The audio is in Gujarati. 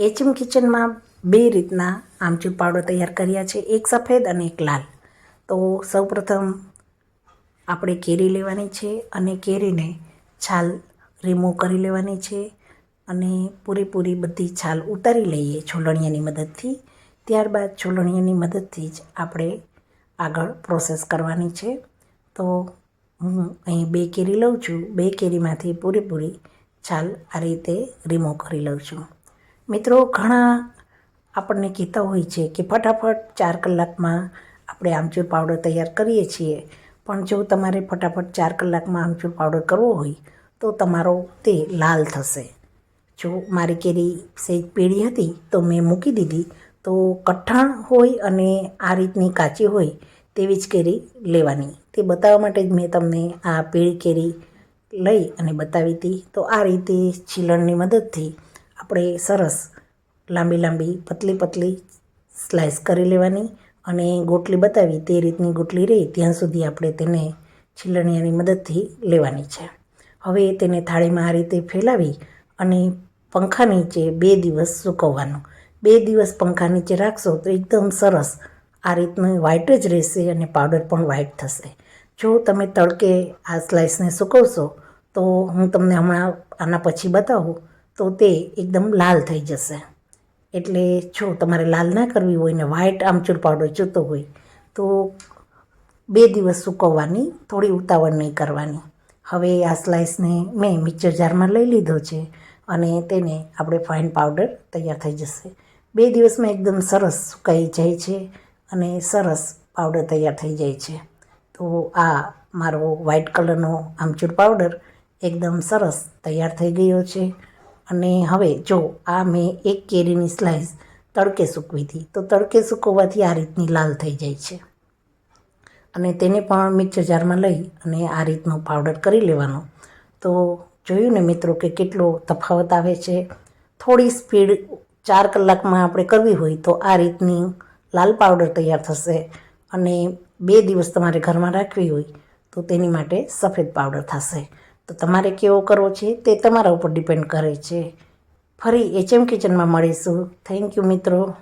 એચએમ કિચનમાં બે રીતના આમચૂર પાવડર તૈયાર કર્યા છે. એક સફેદ અને એક લાલ. તો સૌપ્રથમ આપણે કેરી લેવાની છે અને કેરીને છાલ રિમૂવ કરી લેવાની છે અને પૂરેપૂરી બધી છાલ ઉતારી લઈએ છોલણીયાની મદદથી. ત્યારબાદ છોલણીયાની મદદથી જ આપણે આગળ પ્રોસેસ કરવાની છે. તો હું અહીં બે કેરી લઉં છું. બે કેરીમાંથી પૂરેપૂરી છાલ આ રીતે રિમૂવ કરી લઉં છું. મિત્રો, ઘણા આપણને કહેતા હોય છે કે ફટાફટ ચાર કલાકમાં આપણે આમચૂર પાવડર તૈયાર કરીએ છીએ. પણ જો તમારે ફટાફટ ચાર કલાકમાં આમચૂર પાવડર કરવો હોય, તો તમારો તે લાલ થશે. જો મારી કેરી સહેજ પીળી હતી, તો મેં મૂકી દીધી. તો કઠણ હોય અને આ રીતની કાચી હોય, તેવી જ કેરી લેવાની. તે બતાવવા માટે જ મેં તમને આ પીળી કેરી લઈ અને બતાવી હતી. તો આ રીતે છીલણની મદદથી આપણે સરસ લાંબી લાંબી, પતલી પતલી સ્લાઇસ કરી લેવાની અને ગોટલી બતાવી તે રીતની ગોટલી રહી, ત્યાં સુધી આપણે તેને છીલણીયાની મદદથી લેવાની છે. હવે તેને થાળીમાં આ રીતે ફેલાવી અને પંખા નીચે બે દિવસ સૂકવવાનું. બે દિવસ પંખા નીચે રાખશો તો એકદમ સરસ આ રીતનું વ્હાઇટ જ રહેશે અને પાવડર પણ વ્હાઇટ થશે. જો તમે તડકે આ સ્લાઇસને સૂકવશો તો હું તમને હમણાં આના પછી બતાવું તો તે એકદમ લાલ થઈ જશે. એટલે જો તમારે લાલ ના કરવી હોય ને વ્હાઈટ આમચૂર પાવડર જોતો હોય, તો બે દિવસ સૂકવવાની, થોડી ઉતાવળ નહીં કરવાની. હવે આ સ્લાઇસને મેં મિક્સર જારમાં લઈ લીધો છે અને તેને આપણે ફાઇન પાવડર તૈયાર થઈ જશે. બે દિવસમાં એકદમ સરસ સુકાઈ જાય છે અને સરસ પાવડર તૈયાર થઈ જાય છે. તો આ મારો વ્હાઇટ કલરનો આમચૂર પાવડર એકદમ સરસ તૈયાર થઈ ગયો છે. અને હવે જો આ મેં એક કેરીની સ્લાઇસ તડકે સૂકવી હતી, તો તડકે સૂકવવાથી આ રીતની લાલ થઈ જાય છે. અને તેને પણ મિક્સર જારમાં લઈ અને આ રીતનો પાવડર કરી લેવાનો. તો જોયું ને મિત્રો કે કેટલો તફાવત આવે છે? થોડી સ્પીડ ચાર કલાકમાં આપણે કરવી હોય તો આ રીતની લાલ પાવડર તૈયાર થશે અને બે દિવસ તમારે ઘરમાં રાખવી હોય તો તેની માટે સફેદ પાવડર થશે. તો તમારે કેવો કરવો છે તે તમારા ઉપર ડિપેન્ડ કરે છે. ફરી એચએમ કિચનમાં મળીશું. થેન્ક યુ મિત્રો.